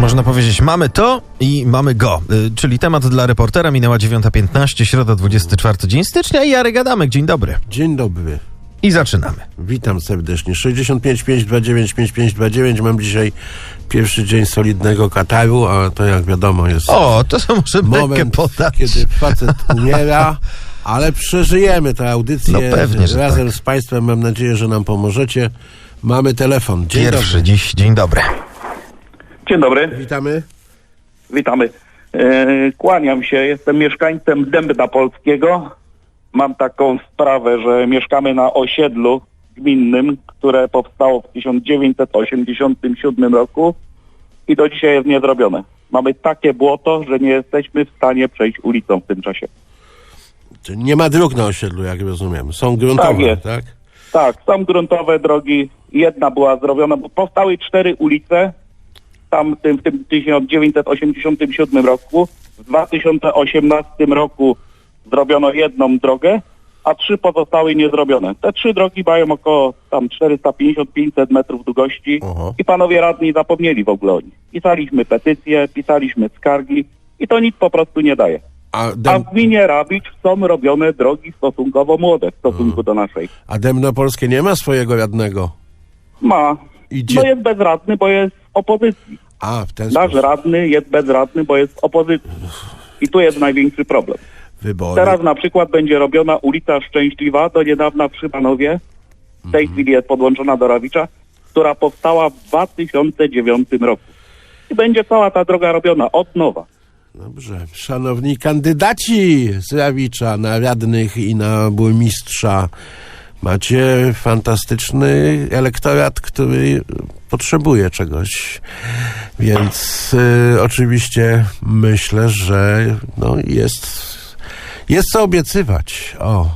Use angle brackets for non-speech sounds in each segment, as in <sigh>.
Można powiedzieć, mamy to i mamy go. Y, czyli temat dla reportera minęła 9.15, środa 24 dzień stycznia i Jarek Adamek, dzień dobry. Dzień dobry. I zaczynamy. Witam serdecznie. 65 529 5529. Mam dzisiaj pierwszy dzień solidnego Kataru, a to jak wiadomo jest O, to są może moment, podać. kiedy facet umiera, ale przeżyjemy tę audycję No pewnie, że razem tak. z Państwem. Mam nadzieję, że nam pomożecie. Mamy telefon. Dzień Pierwszy dobry. dziś, dzień dobry. Dzień dobry, Witamy. witamy. E, kłaniam się, jestem mieszkańcem Dębna Polskiego. Mam taką sprawę, że mieszkamy na osiedlu gminnym, które powstało w 1987 roku i do dzisiaj jest niezrobione. Mamy takie błoto, że nie jesteśmy w stanie przejść ulicą w tym czasie. Czy Nie ma dróg na osiedlu, jak rozumiem. Są gruntowe, Tak tak? Tak, są gruntowe drogi. Jedna była zrobiona, bo powstały cztery ulice tam w tym, w tym 1987 roku. W 2018 roku zrobiono jedną drogę, a trzy pozostały niezrobione. Te trzy drogi mają około tam 450-500 metrów długości Oho. i panowie radni zapomnieli w ogóle o nich. Pisaliśmy petycje, pisaliśmy skargi i to nic po prostu nie daje. A, A Dem- w gminie Rabicz są robione drogi stosunkowo młode w stosunku do naszej. a Demno Polskie nie ma swojego radnego. Ma. Idzie- No jest bezradny, bo jest opozycji. A, w ten Nasz sposób. radny jest bezradny, bo jest w opozycji. I tu jest największy problem. Wybory. Teraz na przykład będzie robiona ulica Szczęśliwa, do niedawna w Szybanowie, w tej chwili jest podłączona do Rawicza, która powstała w 2009 roku. I będzie cała ta droga robiona od nowa. Dobrze. Szanowni kandydaci z Rawicza na radnych i na burmistrza, macie fantastyczny elektorat, który potrzebuje czegoś. Więc y, oczywiście myślę, że no, jest, jest co obiecywać. O,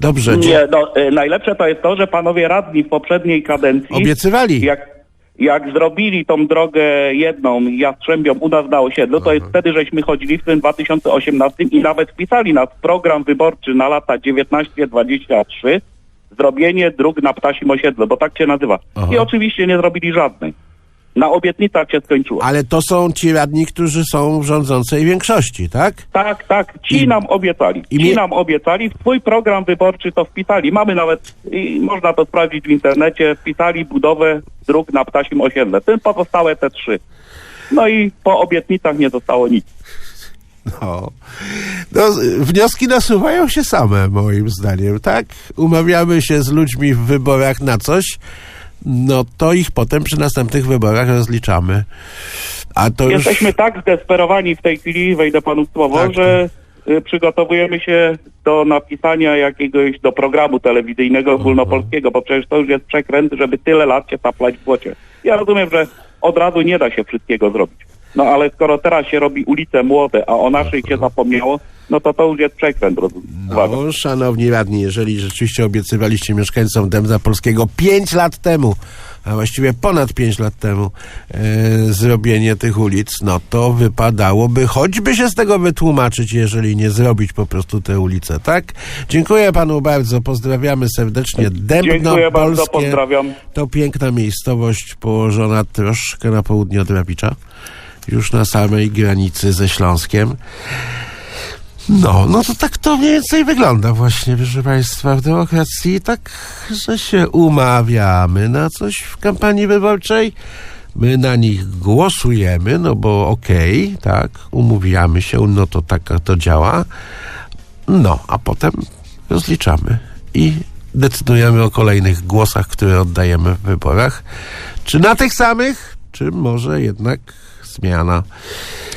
dobrze. Nie, no, y, najlepsze to jest to, że panowie radni w poprzedniej kadencji... Obiecywali. Jak, jak zrobili tą drogę jedną Jastrzębią u nas na osiedlu, to jest wtedy, żeśmy chodzili w tym 2018 i nawet wpisali nas w program wyborczy na lata 19-23 zrobienie dróg na ptasim osiedlu, bo tak się nazywa. Aha. I oczywiście nie zrobili żadnej. Na obietnicach się skończyło. Ale to są ci radni, którzy są w rządzącej większości, tak? Tak, tak, ci I- nam obiecali. i Ci nam obiecali, w swój program wyborczy to wpisali. Mamy nawet, i można to sprawdzić w internecie, wpisali budowę dróg na ptasim osiedle. Tym pozostałe te trzy. No i po obietnicach nie zostało nic. No. no, wnioski nasuwają się same, moim zdaniem, tak? Umawiamy się z ludźmi w wyborach na coś, no to ich potem przy następnych wyborach rozliczamy. A to już... Jesteśmy tak zdesperowani w tej chwili, wejdę panu w słowo, Tak, że y, przygotowujemy się do napisania jakiegoś, do programu telewizyjnego ogólnopolskiego, bo przecież to już jest przekręt, żeby tyle lat się taplać w błocie. Ja rozumiem, że od razu nie da się wszystkiego zrobić. No ale skoro teraz się robi ulice młode, a o naszej się zapomniało, no to to już jest przekręt, rozumiem. Uwaga. No, szanowni radni, jeżeli rzeczywiście obiecywaliście mieszkańcom Dębna Polskiego 5 lat temu, a właściwie ponad 5 lat temu, e, zrobienie tych ulic, no to wypadałoby choćby się z tego wytłumaczyć, jeżeli nie zrobić po prostu te ulice, tak? Dziękuję panu bardzo, pozdrawiamy serdecznie. Dębno Dziękuję bardzo, Polskie pozdrawiam. to piękna miejscowość położona troszkę na południe od Rawicza, już na samej granicy ze Śląskiem. No, no to tak to mniej więcej wygląda właśnie, proszę Państwa, w demokracji, tak, że się umawiamy na coś w kampanii wyborczej, my na nich głosujemy, no bo okej, tak, umówiamy się, no to tak to działa, no, a potem rozliczamy i decydujemy o kolejnych głosach, które oddajemy w wyborach, czy na tych samych, czy może jednak zmiana.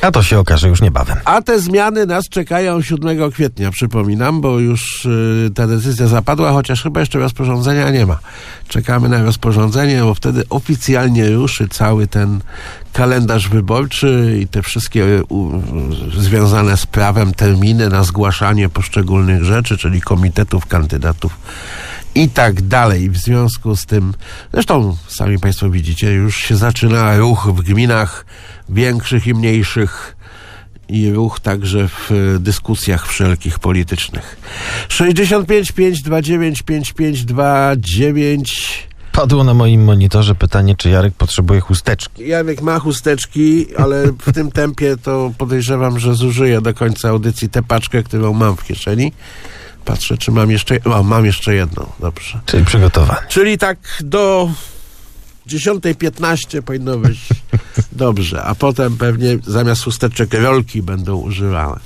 A to się okaże już niebawem. A te zmiany nas czekają 7 kwietnia, przypominam, bo już y, ta decyzja zapadła, chociaż chyba jeszcze rozporządzenia nie ma. Czekamy na rozporządzenie, bo wtedy oficjalnie ruszy cały ten kalendarz wyborczy i te wszystkie y, u, związane z prawem terminy na zgłaszanie poszczególnych rzeczy, czyli komitetów kandydatów i tak dalej. W związku z tym, zresztą sami Państwo widzicie, już się zaczyna ruch w gminach większych i mniejszych i ruch także w e, dyskusjach wszelkich politycznych. 65 529 5529 Padło na moim monitorze pytanie, czy Jarek potrzebuje chusteczki. Janek ma chusteczki, ale w tym tempie to podejrzewam, że zużyję do końca audycji tę paczkę, którą mam w kieszeni. Patrzę, czy mam jeszcze... O, mam jeszcze jedną, dobrze. Czyli przygotowany. Czyli tak do 10.15 powinno być <laughs> dobrze, a potem pewnie zamiast chusteczek rolki będą używane.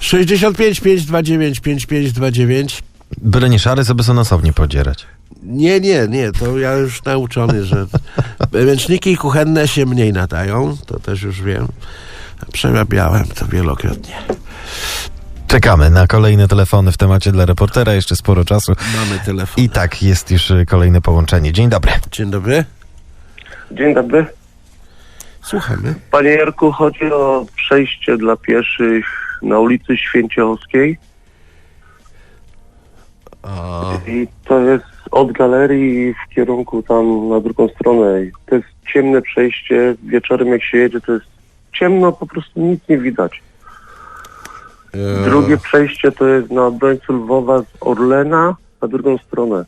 65 529 5529 Byle nie szary, sobie sobie nosownie podzierać. Nie, nie, nie, to ja już nauczony, że <laughs> ręczniki kuchenne się mniej nadają, to też już wiem. Przerabiałem to wielokrotnie. Czekamy na kolejne telefony w temacie dla reportera, jeszcze sporo czasu. Mamy telefon. I tak, jest już y, kolejne połączenie. Dzień dobry. Dzień dobry. Dzień dobry. Słuchamy. Panie Jarku, chodzi o przejście dla pieszych na ulicy Święciochowskiej O, i to jest od galerii w kierunku tam na drugą stronę. To jest ciemne przejście, wieczorem jak się jedzie to jest ciemno, po prostu nic nie widać. e, Drugie przejście to jest na obrońcu Lwowa z Orlena na drugą stronę.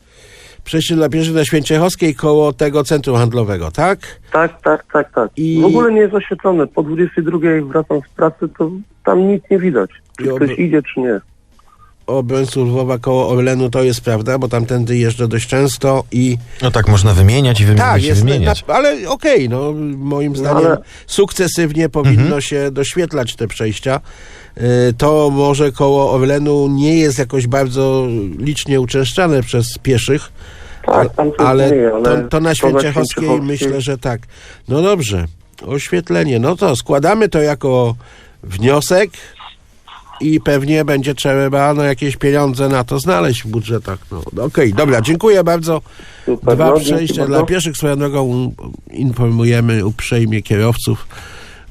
Przejście dla pieszych na Święciechowskiej koło tego centrum handlowego, tak? Tak, tak, tak, tak. I- W ogóle nie jest oświetlone. Po 22 jak wracam z pracy, to tam nic nie widać. Czy I ob- ktoś idzie, czy nie. Obrońcu Lwowa koło Orlenu to jest prawda, bo tamtędy jeżdżę dość często i No tak, można wymieniać i wymieniać tak, i jest, wymieniać. na, ale okej, no moim zdaniem ale- sukcesywnie powinno Mhm. się doświetlać te przejścia. Y, To może koło Orlenu nie jest jakoś bardzo licznie uczęszczane przez pieszych, Tak, tam ale, istnieje, to, ale to na Święciechowskiej myślę, że tak. No dobrze, oświetlenie, no to składamy to jako wniosek i pewnie będzie trzeba no, jakieś pieniądze na to znaleźć w budżetach. No, no okej, dobra, dziękuję bardzo. Super, Dwa no, przejścia dla pieszych. Swoją drogą informujemy uprzejmie kierowców,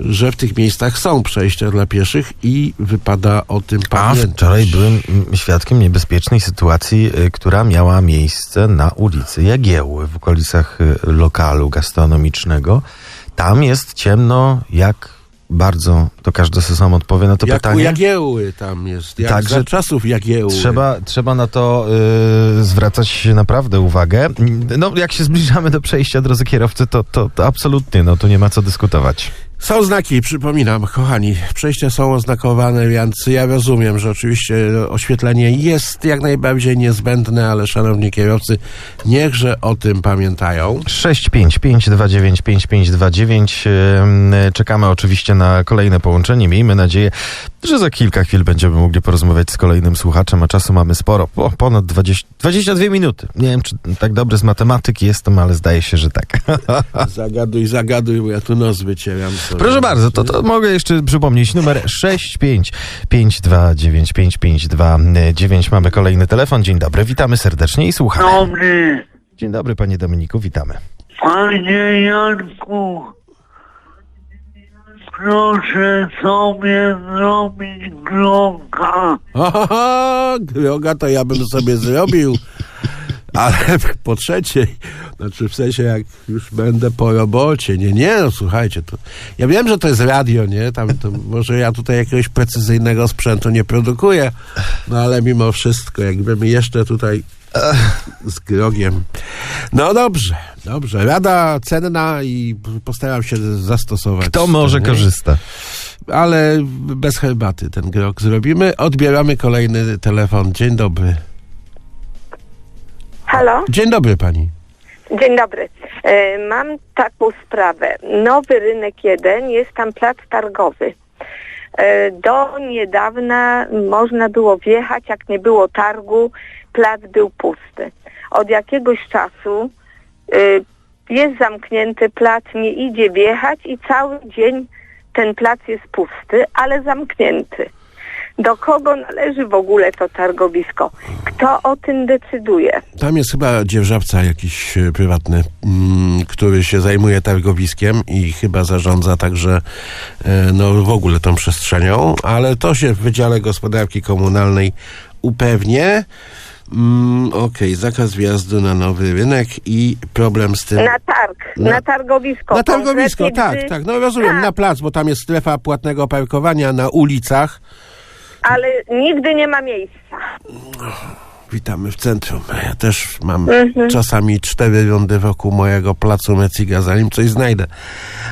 że w tych miejscach są przejścia dla pieszych i wypada o tym A pamiętać. wczoraj byłem mm, świadkiem niebezpiecznej sytuacji, y, która miała miejsce na ulicy Jagiełły, w okolicach y, lokalu gastronomicznego. Tam jest ciemno, jak bardzo, to każdy sobie sam odpowie na to Jak pytanie. Jagieły tam jest, jak Także za czasów Jagieły. Trzeba, trzeba na to y, zwracać naprawdę uwagę. No, jak się zbliżamy do przejścia, drodzy kierowcy, to, to, to absolutnie, no, tu nie ma co dyskutować. Są znaki, przypominam, kochani. Przejścia są oznakowane, więc ja rozumiem, że oczywiście oświetlenie jest jak najbardziej niezbędne, ale szanowni kierowcy, niechże o tym pamiętają. 655295529. Ym, Czekamy oczywiście na kolejne połączenie. Miejmy nadzieję, że za kilka chwil będziemy mogli porozmawiać z kolejnym słuchaczem, a czasu mamy sporo. O, ponad 20, 22 minuty. Nie wiem, czy tak dobry z matematyki jestem, ale zdaje się, że tak. <laughs> Zagaduj, zagaduj, bo ja tu nos wycieram. Proszę bardzo, to, to mogę jeszcze przypomnieć. Numer 655295529. Mamy kolejny telefon. Dzień dobry, witamy serdecznie i słuchamy. Dobry, Dzień dobry, panie Dominiku, witamy. panie Janku. Proszę sobie zrobić grąka. Oho, droga to ja bym sobie zrobił, ale <laughs> po trzeciej, znaczy w sensie jak już będę po robocie, nie, nie, no słuchajcie, to ja wiem, że to jest radio, nie, tam może ja tutaj jakiegoś precyzyjnego sprzętu nie produkuję, no ale mimo wszystko, jakbym jeszcze tutaj z grogiem. No dobrze, dobrze, rada cenna i postaram się zastosować. Kto może korzysta? ale bez herbaty ten grok zrobimy. Odbieramy kolejny telefon. Dzień dobry. Halo, Dzień dobry pani. dzień dobry. E, Mam taką sprawę. Nowy rynek 1 jest tam plac targowy. E, Do niedawna można było wjechać, jak nie było targu, plac był pusty. Od jakiegoś czasu e, jest zamknięty plac, nie idzie wjechać i cały dzień ten plac jest pusty, ale zamknięty. Do kogo należy w ogóle to targowisko? Kto o tym decyduje? Tam jest chyba dzierżawca jakiś e, prywatny, mm, który się zajmuje targowiskiem i chyba zarządza także e, no, w ogóle tą przestrzenią, ale to się w Wydziale Gospodarki Komunalnej upewnię. Mm, Okej, zakaz wjazdu na nowy rynek i problem z tym... Na targ, Na- na, targowisko. Na targowisko, tak, gdy- tak. No rozumiem, Tak. na plac, bo tam jest strefa płatnego parkowania na ulicach. Ale nigdy nie ma miejsca. Witamy w centrum. Ja też mam Mhm. czasami cztery rundy wokół mojego placu Meciga, zanim coś znajdę.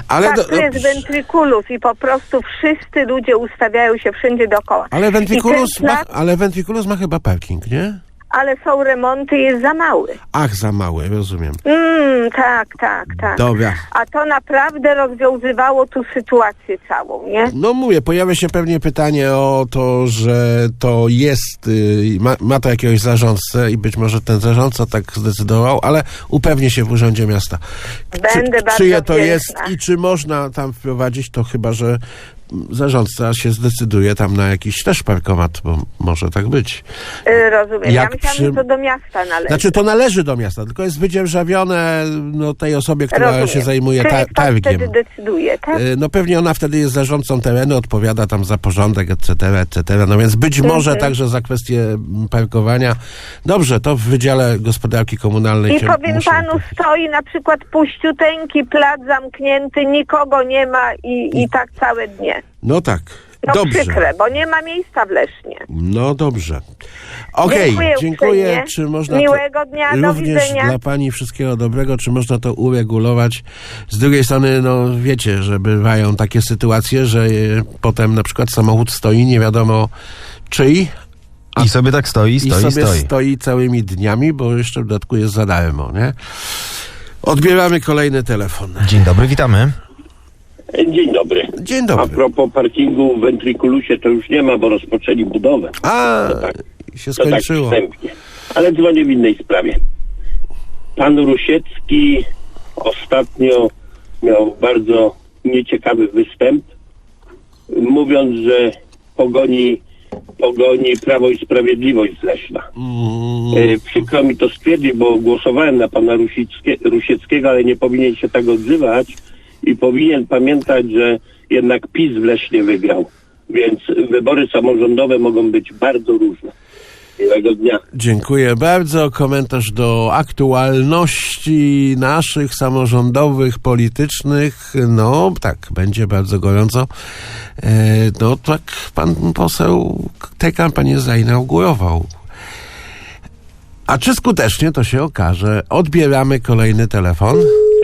Ale, tak, do- tu jest wentrikulus i po prostu wszyscy ludzie ustawiają się wszędzie dookoła. ale, wentrikulus ma, plac, ale wentrikulus ma chyba parking, nie? Ale są remonty, jest za mały. Ach, za mały, rozumiem. Mm, tak, tak, tak. Dobra. A to naprawdę rozwiązywało tu sytuację całą, nie? No mówię, pojawia się pewnie pytanie o to, że to jest, y, ma, ma to jakiegoś zarządcę i być może ten zarządca tak zdecydował, ale upewnię się w Urzędzie Miasta. Będę czy, bardzo czyje to wdzięczna. jest i czy można tam wprowadzić, to chyba, że zarządca się zdecyduje tam na jakiś też parkomat, bo może tak być. Y, rozumiem. Jak ja myślałam, przy- że to do miasta należy. Znaczy to należy do miasta, tylko jest wydzierżawione no, tej osobie, która rozumiem. się zajmuje Czyli ta, kto targiem. wtedy decyduje, tak? Y, No pewnie ona wtedy jest zarządcą terenu, odpowiada tam za porządek, etc., etc. No więc być może Mhm. także za kwestię mm, parkowania. Dobrze, to w Wydziale Gospodarki Komunalnej I powiem muszę panu, stoi na przykład puściuteńki plac zamknięty, nikogo nie ma i, i tak całe dnie. No tak, No dobrze. przykre, bo nie ma miejsca w Lesznie. No dobrze. Okej, Dziękuję dziękuję. Czy można Miłego to, dnia, do również widzenia. dla pani wszystkiego dobrego, czy można to uregulować? Z drugiej strony, no wiecie, że bywają takie sytuacje, że e, potem na przykład samochód stoi, nie wiadomo czyj, I sobie tak stoi, i stoi, sobie stoi. stoi całymi dniami, bo jeszcze w dodatku jest za darmo, nie? Odbieramy kolejny telefon. Dzień dobry, witamy. Dzień dobry. Dzień A dobry. propos parkingu w Ventriculusie to już nie ma, bo rozpoczęli budowę. A, To tak, się to tak skończyło. wstępnie. Ale dzwonię w innej sprawie. Pan Rusiecki ostatnio miał bardzo nieciekawy występ, mówiąc, że pogoni, pogoni Prawo i Sprawiedliwość z Leśna. Mm, E, Przykro mi to stwierdzić, bo głosowałem na pana Rusickie, Rusieckiego, ale nie powinien się tak odzywać i powinien pamiętać, że jednak PiS w Leśnie wygrał. Więc wybory samorządowe mogą być bardzo różne. Miłego dnia. Dziękuję bardzo. Komentarz do aktualności naszych samorządowych, politycznych. No tak, będzie bardzo gorąco. E, no tak pan poseł tę kampanię zainaugurował. A czy skutecznie, to się okaże. Odbieramy kolejny telefon.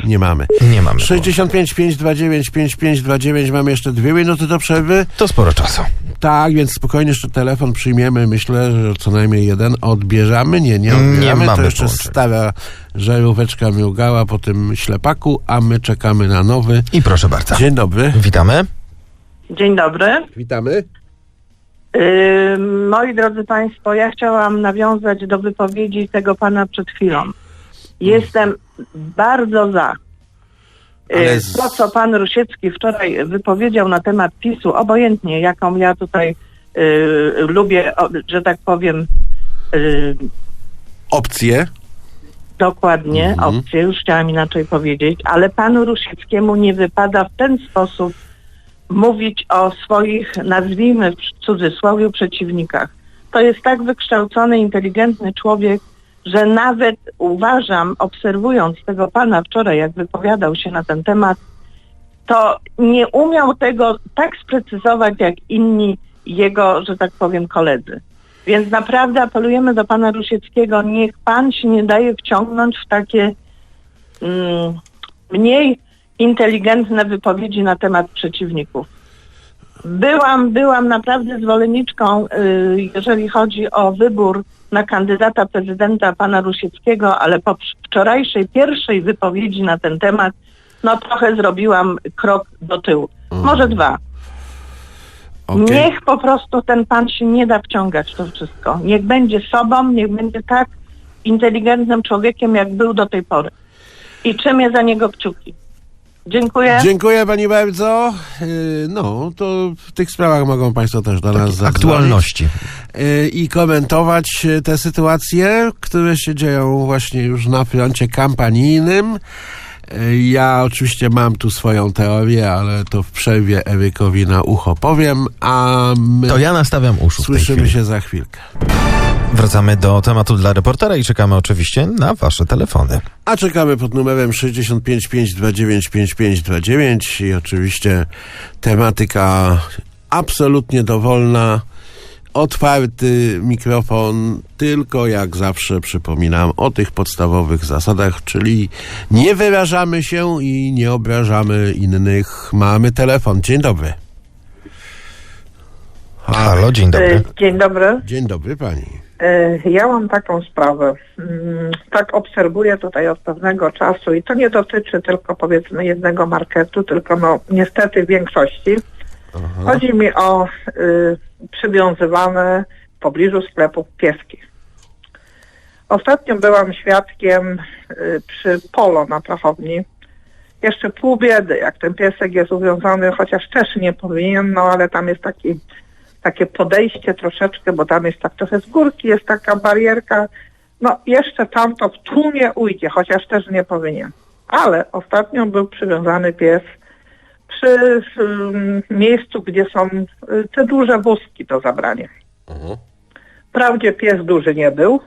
Nie mamy. Nie mamy. 65 529 5529. Mamy jeszcze dwie minuty do przerwy. To sporo czasu. Tak, więc spokojnie jeszcze telefon przyjmiemy. Myślę, że co najmniej jeden odbierzamy. Nie, nie odbieramy. to mamy jeszcze połączeń. stara żaróweczka miłgała po tym ślepaku, a my czekamy na nowy. I proszę bardzo. Dzień dobry. Witamy. Dzień dobry. Witamy. Yy, moi drodzy Państwo, ja chciałam nawiązać do wypowiedzi tego pana przed chwilą. Jestem bardzo za. Ale z- To, co pan Rusiecki wczoraj wypowiedział na temat PiSu, obojętnie jaką ja tutaj yy, lubię, o, że tak powiem, yy, Opcje. dokładnie, Mhm. opcję, już chciałam inaczej powiedzieć, ale panu Rusieckiemu nie wypada w ten sposób mówić o swoich, nazwijmy w cudzysłowie, przeciwnikach. To jest tak wykształcony, inteligentny człowiek, że nawet uważam, obserwując tego pana wczoraj, jak wypowiadał się na ten temat, to nie umiał tego tak sprecyzować jak inni jego, że tak powiem, koledzy. Więc naprawdę apelujemy do pana Rusieckiego, niech pan się nie daje wciągnąć w takie mm, mniej inteligentne wypowiedzi na temat przeciwników. Byłam, byłam naprawdę zwolenniczką, y, jeżeli chodzi o wybór na kandydata prezydenta pana Rusieckiego, ale po wczorajszej pierwszej wypowiedzi na ten temat, no trochę zrobiłam krok do tyłu. Może dwa. Okej. Niech po prostu ten pan się nie da wciągać w to wszystko. Niech będzie sobą, niech będzie tak inteligentnym człowiekiem, jak był do tej pory. i trzymię za niego kciuki. Dziękuję. Dziękuję pani bardzo. Yy, No, to w tych sprawach mogą państwo też do nas zadzwonić. Aktualności. Yy, I komentować yy, te sytuacje, które się dzieją właśnie już na froncie kampanijnym. Ja oczywiście mam tu swoją teorię, ale to w przerwie Erykowi na ucho powiem, a my To ja nastawiam uszu w tej słyszymy się za chwilkę. Wracamy do tematu dla reportera i czekamy oczywiście na wasze telefony. A czekamy pod numerem 65 529 5529 i oczywiście tematyka absolutnie dowolna. Otwarty mikrofon, tylko jak zawsze przypominam o tych podstawowych zasadach, czyli nie wyrażamy się i nie obrażamy innych. Mamy telefon. Dzień dobry. Halo, dzień dobry. Dzień dobry. Dzień dobry pani. E, Ja mam taką sprawę. Mm, Tak obserwuję tutaj od pewnego czasu i to nie dotyczy tylko powiedzmy jednego marketu, tylko no niestety większości. Chodzi mi o y, przywiązywane w pobliżu sklepów pieski. Ostatnio byłam świadkiem y, przy polo na Prachowni. Jeszcze pół biedy, jak ten piesek jest uwiązany, chociaż też nie powinien, no ale tam jest taki takie podejście troszeczkę, bo tam jest tak trochę z górki, jest taka barierka. No jeszcze tam to w tłumie ujdzie, chociaż też nie powinien. Ale ostatnio był przywiązany pies przy ym, miejscu, gdzie są y, te duże wózki do zabrania. Wprawdzie pies duży nie był,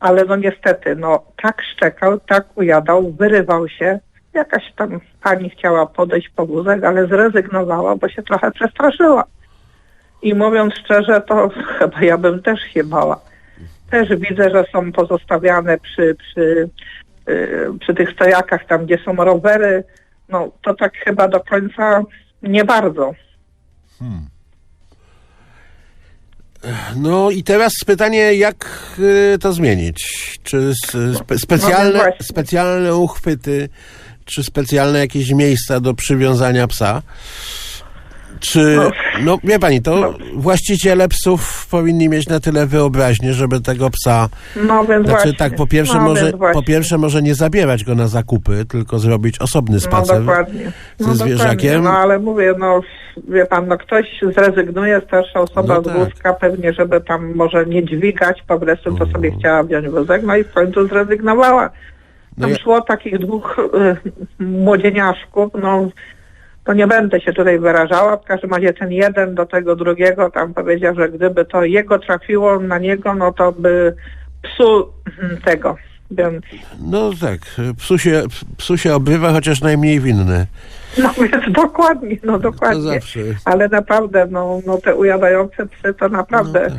ale no niestety, no tak szczekał, tak ujadał, wyrywał się. Jakaś tam pani chciała podejść po wózek, ale zrezygnowała, bo się trochę przestraszyła. I mówiąc szczerze, to <laughs> chyba ja bym też się bała. Też widzę, że są pozostawiane przy, przy, yy, przy tych stojakach, tam gdzie są rowery. No to tak chyba do końca nie bardzo. No i teraz pytanie, jak y, to zmienić? Czy spe, specjalne, No specjalne uchwyty, czy specjalne jakieś miejsca do przywiązania psa? Czy, No. no wie pani, to właściciele psów powinni mieć na tyle wyobraźnię, żeby tego psa, No więc znaczy właśnie. tak, po pierwsze, no, może, po pierwsze może nie zabierać go na zakupy, tylko zrobić osobny No spacer dokładnie. ze No, dokładnie. zwierzakiem. No ale mówię, no wie pan, no ktoś zrezygnuje, starsza osoba No z tak. wózka, pewnie żeby tam może nie dźwigać, po prostu to sobie chciała wziąć wózek, no i w końcu zrezygnowała. No Tam ja- szło takich dwóch y, młodzieniaszków, no to nie będę się tutaj wyrażała, w każdym razie ten jeden do tego drugiego tam powiedział, że gdyby to jego trafiło na niego, no to by psu mm, tego, No tak, psu się, psu się obrywa, chociaż najmniej winny. No więc <laughs> dokładnie, no dokładnie. Ale naprawdę, no, no te ujadające psy to naprawdę, no,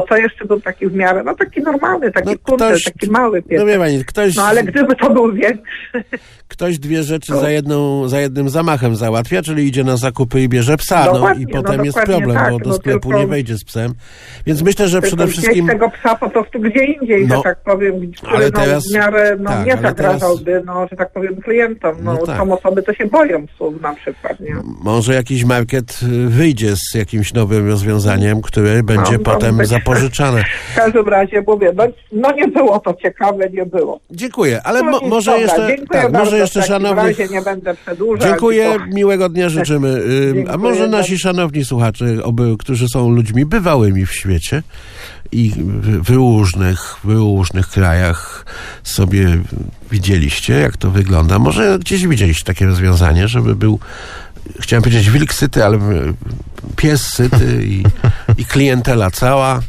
to jeszcze był taki w miarę, no taki normalny, taki No kurde, ktoś- taki mały pies. No wie pani, ktoś, No ale gdyby to był większy, ktoś dwie rzeczy za, jedną, za jednym zamachem załatwia, czyli idzie na zakupy i bierze psa, no Dokładnie, i no potem jest dokładnie problem, tak, bo do no sklepu tylko- nie wejdzie z psem. Więc myślę, że przede wszystkim... tego psa po prostu gdzie indziej, No, że tak powiem, który ale no, teraz- w miarę no, tak, nie zagrażałby, no, że tak powiem, klientom. No, No tak. Są osoby, co się boją psów na przykład, nie? Może jakiś market y, wyjdzie z jakimś nowym rozwiązaniem, które będzie no, potem być. Zapożyczane. W każdym razie mówię, no, no nie było to ciekawe, nie było. Dziękuję, ale No mo, może dobra, jeszcze, dziękuję tak, może jeszcze razie nie będę przedłużać. Dziękuję, miłego dnia życzymy. <laughs> A może nasi szanowni słuchacze, oby, którzy są ludźmi bywałymi w świecie i w wyróżnych, wyróżnych krajach sobie widzieliście, jak to wygląda. Może gdzieś widzieliście takie rozwiązanie, żeby był, chciałem powiedzieć wilk syty, ale y, pies syty i, i klientela cała.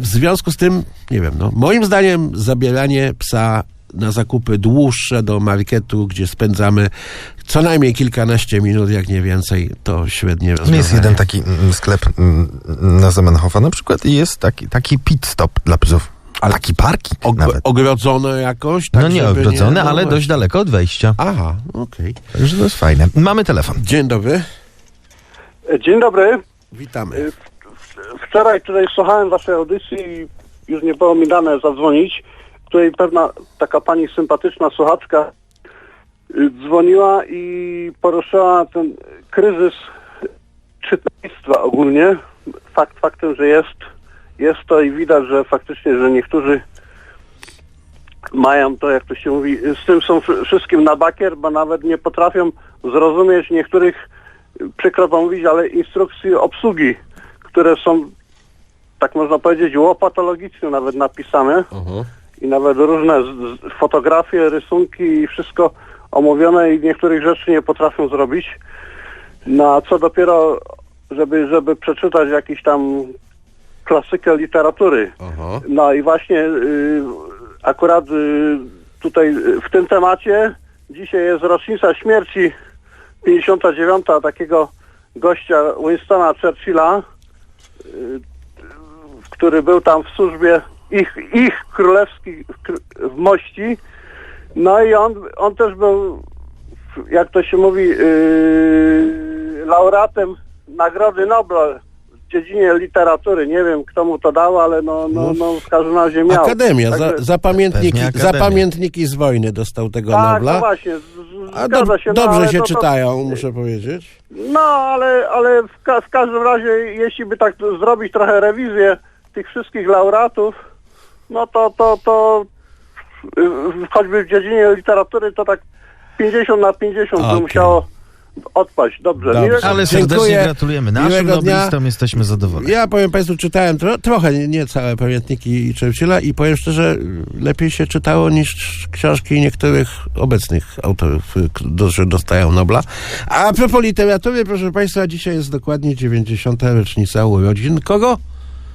W związku z tym, nie wiem, no, moim zdaniem zabieranie psa na zakupy dłuższe do marketu, gdzie spędzamy co najmniej kilkanaście minut, jak nie więcej, to średnie rozwiązanie. Jest jeden taki mm, sklep mm, na Zamenhofa na przykład i jest taki, taki pit stop dla psów. Ale- taki parking Og- nawet. ogrodzone jakoś? Tak, no nie ogrodzone, no ale właśnie. dość daleko od wejścia. Aha, okej. Także to jest fajne. Mamy telefon. Dzień dobry, Dzień dobry. witamy. Wczoraj tutaj słuchałem waszej audycji i już nie było mi dane zadzwonić, której pewna taka pani sympatyczna słuchaczka y, dzwoniła i poruszyła ten kryzys czytelnictwa ogólnie. Fakt faktem, że jest, jest to i widać, że faktycznie, że niektórzy mają to, jak to się mówi, z tym są wszy- wszystkim na bakier, bo nawet nie potrafią zrozumieć niektórych, przykro to mówić, ale instrukcji obsługi, które są, tak można powiedzieć, łopatologicznie nawet napisane i nawet różne fotografie, rysunki i wszystko omówione i niektórych rzeczy nie potrafią zrobić. No a co dopiero, żeby, żeby przeczytać jakiś tam klasykę literatury. Aha. No i właśnie y, akurat y, tutaj y, w tym temacie dzisiaj jest rocznica śmierci 59 takiego gościa Winstona Churchilla, y, który był tam w służbie ich, ich królewskich kr- w mości. No i on, on też był, jak to się mówi, yy, laureatem Nagrody Nobla dziedzinie literatury. Nie wiem, kto mu to dał, ale no, no, no w każdym razie miał. Akademia, za, Także- za, pamiętniki, za pamiętniki z wojny dostał tego tak, Nobla. no właśnie, A dob- się. no, dobrze się to, to, czytają, muszę powiedzieć. No, ale, ale w, ka- w każdym razie, jeśli by tak zrobić trochę rewizję tych wszystkich laureatów, no to, to, to choćby w dziedzinie literatury, to tak 50 na 50 Okej. by musiało odpaść. Dobrze. Dobrze. Miłego- Ale Dziękuję. serdecznie gratulujemy. Naszym Miłego dnia. noblistom jesteśmy zadowoleni. Ja powiem Państwu, czytałem tro, trochę, nie- nie całe pamiętniki Churchilla i powiem szczerze, lepiej się czytało niż książki niektórych obecnych autorów, którzy dostają Nobla. A propos literatury, proszę Państwa, dzisiaj jest dokładnie 90. rocznica urodzin. Kogo?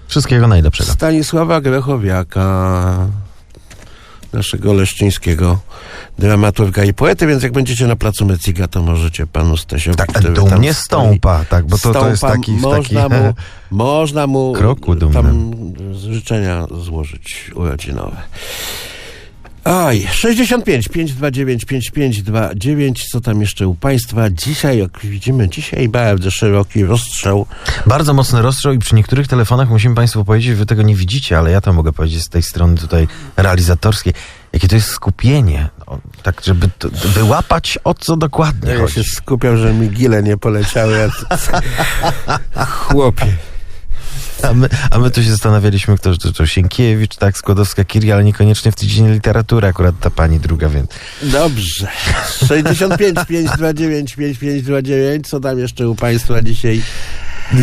Wszystkiego najlepszego. Stanisława Grechowiaka, naszego leszczyńskiego dramaturga i poety, więc jak będziecie na placu Meciga, to możecie panu Stasiowi, Tak, który dumnie tam stąpa, tak, bo to, to jest taki, można taki mu, <laughs> można mu kroku dumnym. tam życzenia złożyć urodzinowe. Aj, 65 529 5529, co tam jeszcze u Państwa? Dzisiaj, jak widzimy, dzisiaj bardzo szeroki rozstrzał. Bardzo mocny rozstrzał i przy niektórych telefonach musimy Państwu powiedzieć, wy tego nie widzicie, ale ja to mogę powiedzieć z tej strony tutaj realizatorskiej, jakie to jest skupienie. No, tak, żeby to, wyłapać o co dokładnie Ja chodzi. się skupiał, że mi gile nie poleciały. A... <laughs> <laughs> Chłopie. A my, a my tu się zastanawialiśmy, kto to, to Sienkiewicz, tak, Skłodowska-Curie, ale niekoniecznie w dziedzinie literatury, akurat ta pani druga, więc Dobrze. 65 529 5529, co tam jeszcze u Państwa dzisiaj?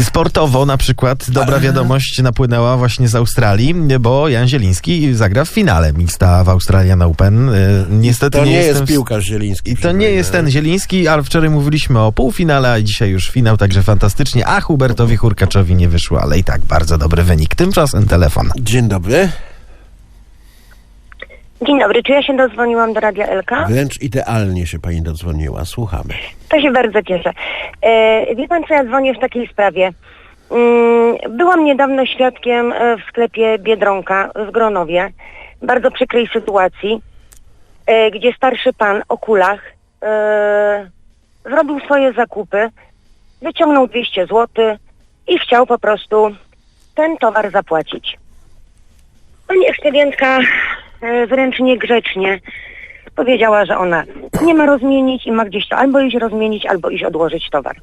Sportowo na przykład dobra wiadomość napłynęła właśnie z Australii, bo Jan Zieliński zagra w finale mixta w Australian Open. Y, Niestety To nie, jest jestem w- piłkarz zieliński. I to nie jest ten Zieliński, ale wczoraj mówiliśmy o półfinale, a dzisiaj już finał, także fantastycznie. A Hubertowi Hurkaczowi nie wyszło, ale i tak bardzo dobry wynik. Tymczasem telefon. Dzień dobry. Dzień dobry, czy ja się dozwoniłam do Radia LK? Wręcz idealnie się Pani dodzwoniła. Słuchamy. To się bardzo cieszę. E, wie pan, co ja dzwonię w takiej sprawie? Mm, byłam niedawno świadkiem e, w sklepie Biedronka w Gronowie bardzo przykrej sytuacji, e, gdzie starszy pan o kulach e, zrobił swoje zakupy, wyciągnął 200 zł i chciał po prostu ten towar zapłacić. Pani ekspedientka e, wręcz niegrzecznie powiedziała, że ona nie ma rozmienić i ma gdzieś to albo iść rozmienić, albo iść odłożyć towar.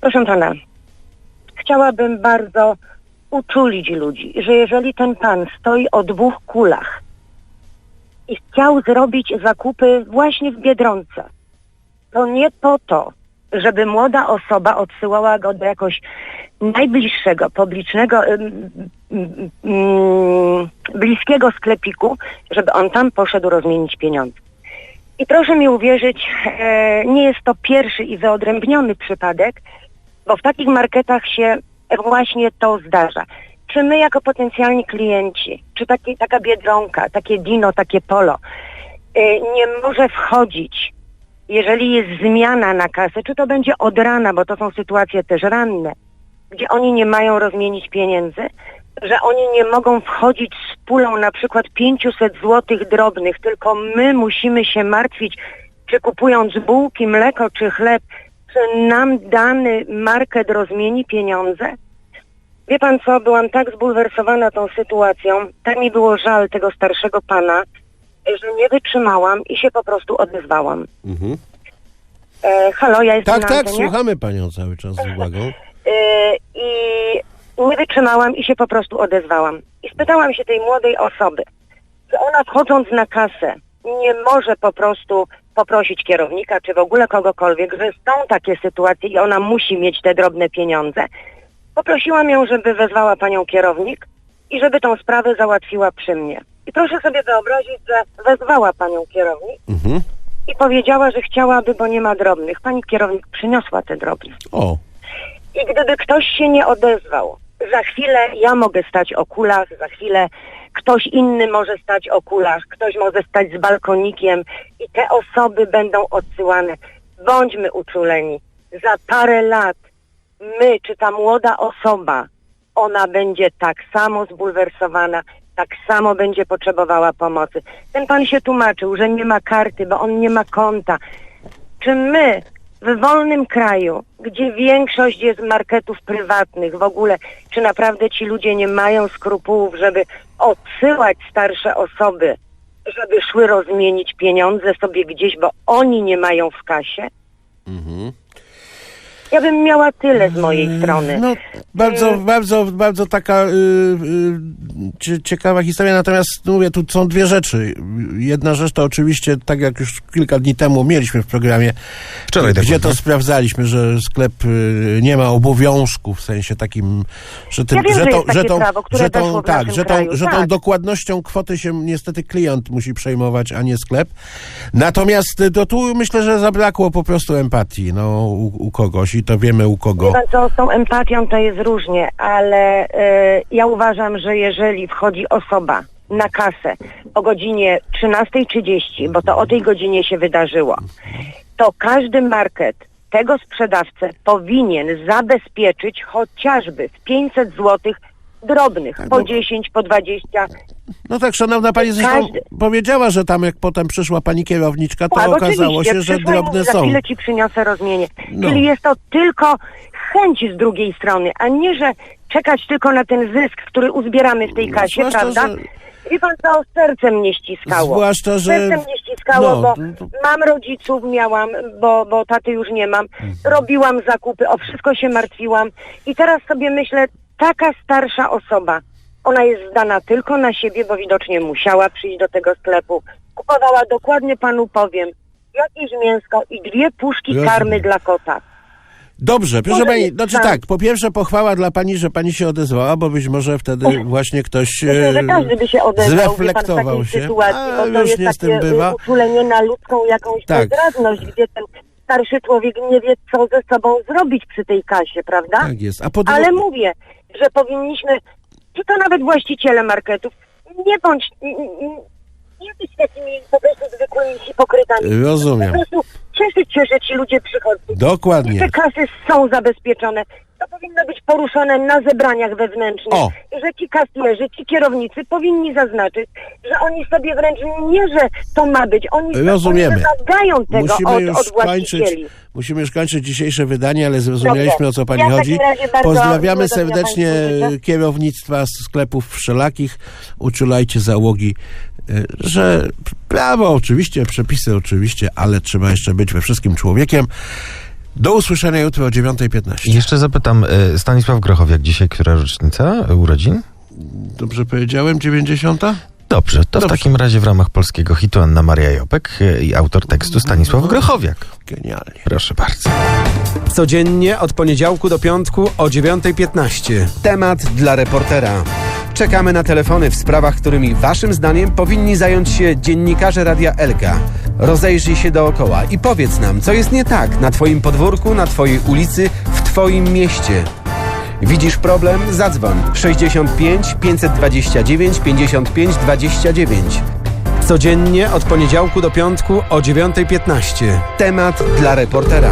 Proszę pana, chciałabym bardzo uczulić ludzi, że jeżeli ten pan stoi o dwóch kulach i chciał zrobić zakupy właśnie w Biedronce, to nie po to, żeby młoda osoba odsyłała go do jakoś najbliższego, publicznego, bliskiego sklepiku, żeby on tam poszedł rozmienić pieniądze. I proszę mi uwierzyć, e, nie jest to pierwszy i wyodrębniony przypadek, bo w takich marketach się właśnie to zdarza. Czy my jako potencjalni klienci, czy taki, taka biedronka, takie dino, takie polo, e, nie może wchodzić, jeżeli jest zmiana na kasę, czy to będzie od rana, bo to są sytuacje też ranne, gdzie oni nie mają rozmienić pieniędzy, że oni nie mogą wchodzić z pulą na przykład 500 złotych drobnych, tylko my musimy się martwić, czy kupując bułki, mleko czy chleb, czy nam dany market rozmieni pieniądze? Wie pan co, byłam tak zbulwersowana tą sytuacją, tak mi było żal tego starszego pana, że nie wytrzymałam i się po prostu odezwałam. Mhm. E, halo, ja jestem Tak, na tak, antenie? słuchamy Panią cały czas z uwagą. Y, i nie wytrzymałam i się po prostu odezwałam. I spytałam się tej młodej osoby, że ona wchodząc na kasę nie może po prostu poprosić kierownika, czy w ogóle kogokolwiek, że są takie sytuacje i ona musi mieć te drobne pieniądze. Poprosiłam ją, żeby wezwała panią kierownik i żeby tą sprawę załatwiła przy mnie. Proszę sobie wyobrazić, że wezwała panią kierownik Mhm. i powiedziała, że chciałaby, bo nie ma drobnych. Pani kierownik przyniosła te drobne. O, I gdyby ktoś się nie odezwał, za chwilę ja mogę stać o kulach, za chwilę ktoś inny może stać o kulach, ktoś może stać z balkonikiem i te osoby będą odsyłane. Bądźmy uczuleni. Za parę lat my, czy ta młoda osoba, ona będzie tak samo zbulwersowana, tak samo będzie potrzebowała pomocy. Ten pan się tłumaczył, że nie ma karty, bo on nie ma konta. Czy my w wolnym kraju, gdzie większość jest marketów prywatnych w ogóle, czy naprawdę ci ludzie nie mają skrupułów, żeby odsyłać starsze osoby, żeby szły rozmienić pieniądze sobie gdzieś, bo oni nie mają w kasie? Ja bym miała tyle z mojej strony. no bardzo, bardzo, bardzo taka y, y, cie- ciekawa historia, natomiast no mówię, tu są dwie rzeczy. Jedna rzecz to oczywiście, tak jak już kilka dni temu mieliśmy w programie, Wczoraj gdzie dokładnie. to sprawdzaliśmy, że sklep y, nie ma obowiązku w sensie takim, że, Ja wiem, że tą, jest takie tą, prawo, które że tą, tak, że tą, kraju, że tą tak. dokładnością kwoty się niestety klient musi przejmować, a nie sklep. Natomiast y, to tu myślę, że zabrakło po prostu empatii no, u, u kogoś i to wiemy u kogo. Co, z tą empatią to jest różnie, ale e, ja uważam, że jeżeli wchodzi osoba na kasę o godzinie 13.30, bo to o tej godzinie się wydarzyło, to każdy market tego sprzedawcę powinien zabezpieczyć chociażby w 500 złotych drobnych, po 10, po 20. No tak, szanowna pani zresztą Każdy- powiedziała, że tam jak potem przyszła pani kierowniczka, to Tak, okazało się, że i drobne mówi, Za są. chwilę ci przyniosę rozmienię. No. Czyli jest to tylko chęć z drugiej strony, a nie, że czekać tylko na ten zysk, który uzbieramy w tej kasie, zwłaszcza, prawda? że- Wie pan co, serce mnie ściskało. Zwłaszcza, że- Serce mnie ściskało, no, bo to- to- mam rodziców, miałam, bo, bo taty już nie mam. Mhm. Robiłam zakupy, o wszystko się martwiłam. I teraz sobie myślę, taka starsza osoba, ona jest zdana tylko na siebie, bo widocznie musiała przyjść do tego sklepu. Kupowała dokładnie panu powiem, jakieś mięsko i dwie puszki Rozumiem. karmy dla kota. Dobrze, proszę Może pani, znaczy tak. po pierwsze pochwała dla pani, że pani się odezwała, bo być może wtedy właśnie ktoś Myślę, że e, każdy by się odezwał wie pan, w zreflektował takiej się. sytuacji, A, bo to jest z tym takie bywa. uczulenie na ludzką jakąś Tak. bezradność, gdzie ten starszy człowiek nie wie, co ze sobą zrobić przy tej kasie, prawda? Tak jest. A po Ale mówię, że powinniśmy, czy to nawet właściciele marketów, nie bądź, nie być takimi po prostu zwykłymi hipokrytami. Rozumiem. Po prostu cieszyć się, że ci ludzie przychodzą. Dokładnie. Te kasy są zabezpieczone. To powinno być poruszone na zebraniach wewnętrznych. O. Że ci kasjerzy, ci kierownicy powinni zaznaczyć, że oni sobie wręcz nie, że to ma być. Oni, Rozumiemy. wymagają tego Musimy od, już od właścicieli. musimy już kończyć dzisiejsze wydanie, ale zrozumieliśmy Dobrze. o co pani Ja chodzi. Pozdrawiamy serdecznie kierownictwa sklepów wszelakich. Uczulajcie załogi, y, że prawo oczywiście, przepisy oczywiście, ale trzeba jeszcze być we wszystkim człowiekiem. Do usłyszenia jutro o 9.15. Jeszcze zapytam, y, Stanisław Grochowiak dzisiaj, która rocznica urodzin? Dobrze powiedziałem? 90? Dobrze, to Dobrze. w takim razie w ramach polskiego hitu Anna Maria Jopek y, i autor tekstu Stanisław Grochowiak. Genialnie. Proszę bardzo. Codziennie od poniedziałku do piątku o 9.15. Temat dla reportera. Czekamy na telefony w sprawach, którymi Waszym zdaniem powinni zająć się dziennikarze Radia Elka. Rozejrzyj się dookoła i powiedz nam, co jest nie tak na Twoim podwórku, na Twojej ulicy, w Twoim mieście. Widzisz problem? Zadzwoń 65 529 55 29. Codziennie od poniedziałku do piątku o 9.15. Temat dla reportera.